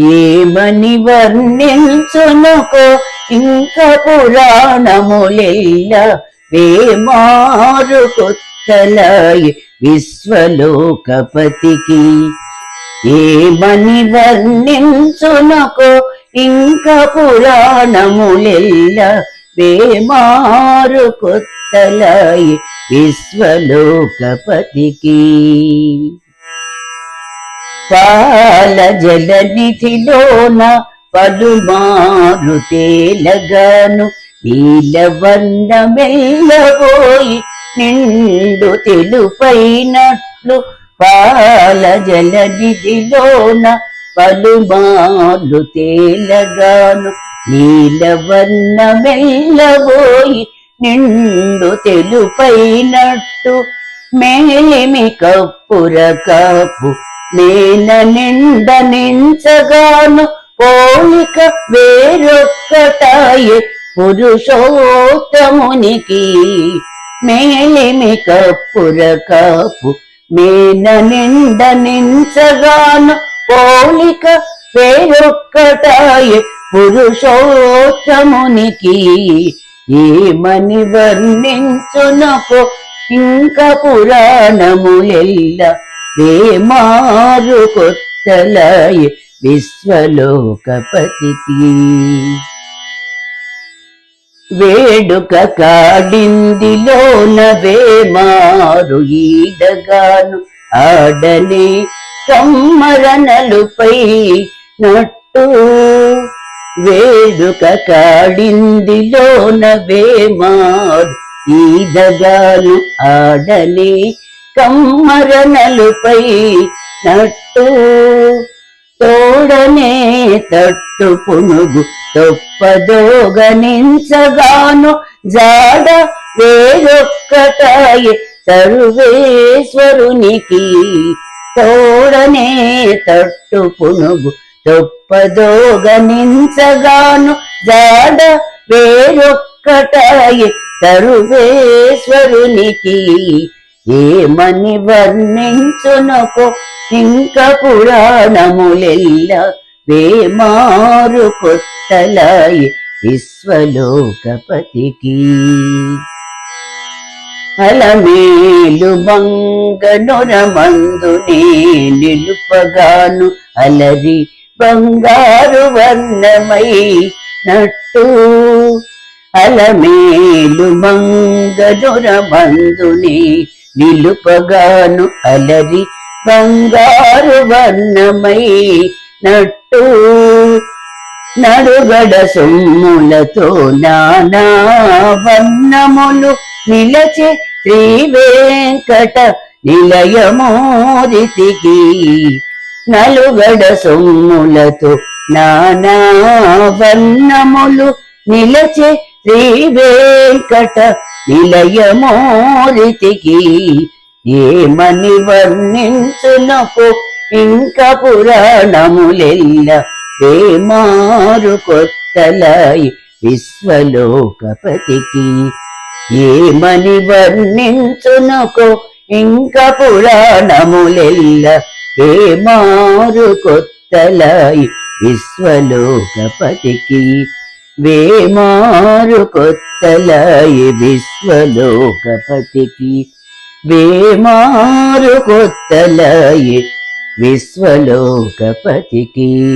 ఏమని వర్ణించునుకో? ఇంక పురాణములెల్ల వేమారు కొత్తలాయి విశ్వలోకపతికి. ఏమని వర్ణించునకో? ఇంక పురాణములెల్ల వేమారు కొత్తలాయి విశ్వలోకపతికి. పాల జలనిధిలోన పలుమారు తేలగాను నీలవన్న మెల్లబోయి నిండు తెలుపైనట్లు పాల జలనిధిలోన పలుమారు తేలగాను నీలవన్న మెల్లబోయి నిండు తెలుపైనట్టు మేలిమి కప్పుర కాపు నేన నిండ నించగాను పోలిక వేరొక్కటాయే. పురుషోత్తమునికి మేలిమి కప్పుర కాపు నేన నిండ నించగాను పోలిక వేరొక్కటాయే. పురుషోత్తమునికి ఏమని వర్ణించునకు ఇంక పురాణములెల్ల వేమారు కొత్తలాయి విశ్వలోకపతికి. వేడుక కాడిందిలోన వేమారు ఈడగాను ఆడనే కమ్మరనలుపై నట్టు. వేడుక కాడిందిలోన వేమారు ఈడగాను ఆడనే కమ్మరనలుపై నట్టు తోడనే తట్టు పునుగు తొప్పదోగనించగాను జాడ వేరొక్కటాయి సర్వేశ్వరునికి తోడనే తట్టు పునుగు తొప్పదోగనించగాను జాడ వేరొక్కటాయి సర్వేశ్వరునికి ఏమని వర్ణించునకో? ఇంకా పురాణములెల్ల వేమారు కొత్తలాయి విశ్వలోకపతికి. అలమేలు మంగనురమందు నే నిలుపగాను అలరి బంగారు వర్ణమై నట్టు. అలమేలు మంగనురమందునే నిలుపగాను అలరి బంగారు వర్ణమై నట్టు. నడుగడ సొమ్ములతో నానా వర్ణములు నిలచే శ్రీ వెంకట నిలయమోదితికి. నలుగడ సొమ్ములతో నానా వర్ణములు నిలచే శ్రీ వెంకట నిలయమోదితికి ఏమని వర్ణించునకు? ఇంక పురాణములెల్ల ఏమారు కొత్తలై విశ్వలోకపతికి ఏమని వర్ణించునకు? ఇంక పురాణములెల్ల ఏమారు కొత్తలై విశ్వలోకపతికి వేమారు కొత్తలాయి విశ్వలోకపతికి. వేమారు కొత్తలాయి విశ్వలోకపతికి.